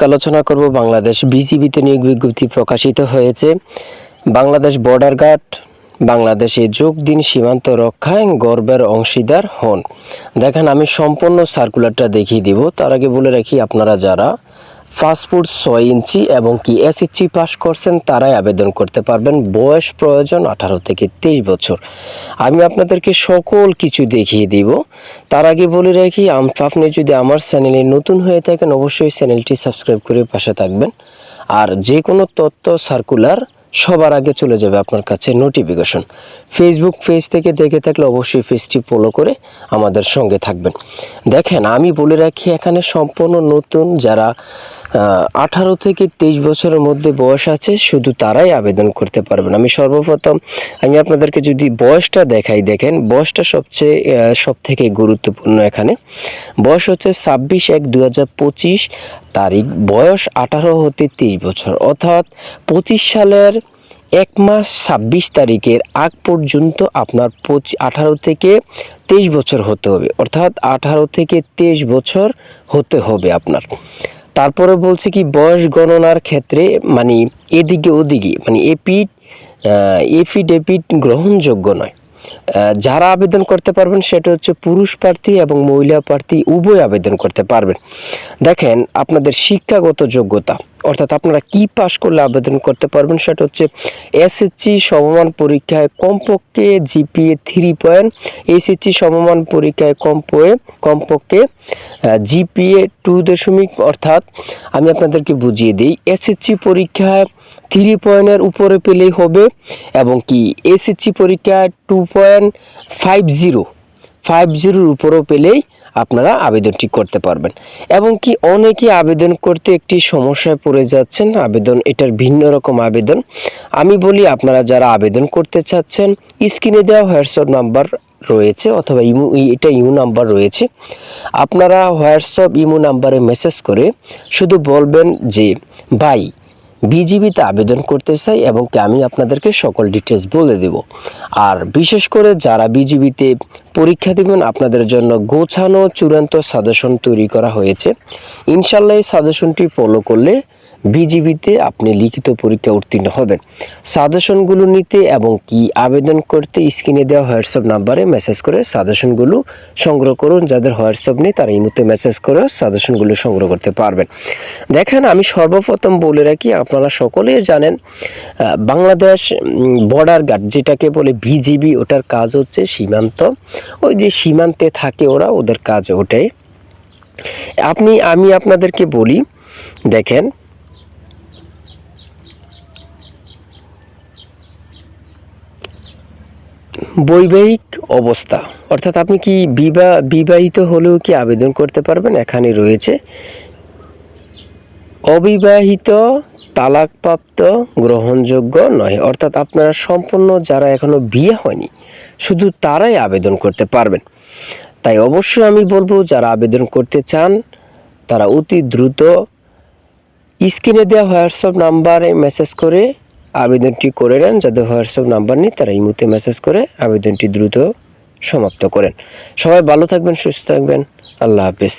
আলোচনা করব বাংলাদেশ বিজিবিতে নিয়োগ বিজ্ঞপ্তি প্রকাশিত হয়েছে। বাংলাদেশ বর্ডার গার্ড, বাংলাদেশে যোগ দিন সীমান্ত রক্ষায় গর্বের অংশীদার হন। দেখেন, আমি সম্পূর্ণ সার্কুলারটা দেখিয়ে দিব। তার আগে বলে রাখি, আপনারা যারা ফাস্টফুড ছয় ইঞ্চি এবং কি এসএসসি পাস করছেন তারাই আবেদন করতে পারবেন। বয়স প্রয়োজন আঠারো থেকে তেইশ বছর। আমি আপনাদেরকে সকল কিছু দেখিয়ে দিব। তার আগে বলে রাখি আপনি যদি আমার চ্যানেলে নতুন হয়ে থাকেন, অবশ্যই চ্যানেলটি সাবস্ক্রাইব করে পাশে থাকবেন। আর যে কোনো তথ্য সার্কুলার সবার আগে চলে যাবে আপনার কাছে নোটিফিকেশন ফেসবুক পেজ থেকে দেখে থাকলে অবশ্যই পেজটি ফলো করে আমাদের সঙ্গে থাকবেন। দেখেন, আমি বলে রাখি এখানে সম্পূর্ণ নতুন, যারা আঠারো থেকে তেইশ বছরের মধ্যে বয়স আছে, শুধু তারাই আবেদন করতে পারবেন। আমি সর্বপ্রথম, আমি আপনাদেরকে যদি বয়সটা দেখাই, দেখেন, বয়সটা সবচেয়ে সব থেকে গুরুত্বপূর্ণ এখানে। বয়স হচ্ছে ছাব্বিশ এক দু তারিখ, বয়স আঠারো হতে তেইশ বছর। অর্থাৎ পঁচিশ সালের এক মাস ছাব্বিশ তারিখের আগ পর্যন্ত আপনার পঁচি, আঠারো থেকে তেইশ বছর হতে হবে। অর্থাৎ আঠারো থেকে তেইশ বছর হতে হবে আপনার। তারপরে বলছে কি, বয়স গণনার ক্ষেত্রে মানে এদিকে ওদিকে মানে এপিড এফিডেভিট গ্রহণযোগ্য নয়। যারা আবেদন করতে পারবেন সেটা হচ্ছে পুরুষ প্রার্থী এবং মহিলা প্রার্থী উভয় আবেদন করতে পারবেন। দেখেন, আপনাদের শিক্ষাগত যোগ্যতা। অর্থাৎ আপনারা কি পাশ করলে আবেদন করতে পারবেন? সেটা হচ্ছে এসএসসি সমমান পরীক্ষায় কমপক্ষে জিপিএ থ্রি পয়েন্ট এসএসসি সমমান পরীক্ষায় কমপক্ষে কমপক্ষে জিপিএ টু দশমিক, অর্থাৎ আমি আপনাদেরকে বুঝিয়ে দিই এসএসসি পরীক্ষায় থ্রি পয়েন্টের উপরে পেলেই হবে এবং কি এসএসসি পরীক্ষায় two point five zero five জিরোর উপরেও পেলেই আপনারা আবেদনটি করতে পারবেন। এবং কি অনেকে আবেদন করতে একটি সমস্যায় পড়ে যাচ্ছেন, আবেদন এটার ভিন্ন রকম আবেদন। আমি বলি আপনারা যারা আবেদন করতে চাচ্ছেন, স্ক্রিনে দেওয়া হোয়াটসঅ্যাপ নাম্বার রয়েছে অথবা ইমো, এটা ইমো নাম্বার রয়েছে। আপনারা হোয়াটসঅ্যাপ, ইমো নাম্বারে মেসেজ করে শুধু বলবেন যে, ভাই বিজিবিতে আবেদন করতে চাই এবং কি আমি আপনাদেরকে সকল ডিটেলস বলে দেব। আর বিশেষ করে যারা বিজিবিতে পরীক্ষা দিবেন, আপনাদের জন্য গোছানো চূড়ান্ত সাজেশন তৈরি করা হয়েছে। ইনশাল্লাহ এই সাজেশনটি ফলো করলে বিজিবিতে আপনি লিখিত পরীক্ষা উত্তীর্ণ হবেন। সাজেশনগুলো নিতে এবং কি আবেদন করতে স্ক্রিনে দেওয়া হোয়াটসঅ্যাপ নাম্বারে মেসেজ করে সাজেশনগুলো সংগ্রহ করুন। যাদের হোয়াটসঅ্যাপ নেই, তারা এই মুহূর্তে মেসেজ করে সাজেশনগুলো সংগ্রহ করতে পারবেন। দেখেন, আমি সর্বপ্রথম বলে রাখি, আপনারা সকলেই জানেন বাংলাদেশ বর্ডার গার্ড যেটাকে বলে বিজিবি, ওটার কাজ হচ্ছে সীমান্ত। ওই যে সীমান্তে থাকে ওরা, ওদের কাজ ওটাই। আপনি, আমি আপনাদেরকে বলি, দেখেন বৈবাহিক অবস্থা। অর্থাৎ আপনি কি বিবাহ বিবাহিত হলেও কি আবেদন করতে পারবেন? এখানে রয়েছে, অবিবাহিত, তালাকপ্রাপ্ত, গ্রহণযোগ্য নয়। অর্থাৎ আপনারা সম্পূর্ণ যারা এখনও বিয়ে হয়নি, শুধু তারাই আবেদন করতে পারবেন। তাই অবশ্যই আমি বলব, যারা আবেদন করতে চান, তারা অতি দ্রুত স্ক্রিনে দেওয়া হোয়াটসঅ্যাপ নাম্বারে মেসেজ করে আবেদনটি করে নেন, যাদের হোয়াটসঅ্যাপ নাম্বার নেই, তারা এই মুহূর্তে মেসেজ করে আবেদনটি দ্রুত সমাপ্ত করেন। সবাই ভালো থাকবেন, সুস্থ থাকবেন। আল্লাহ হাফিজ।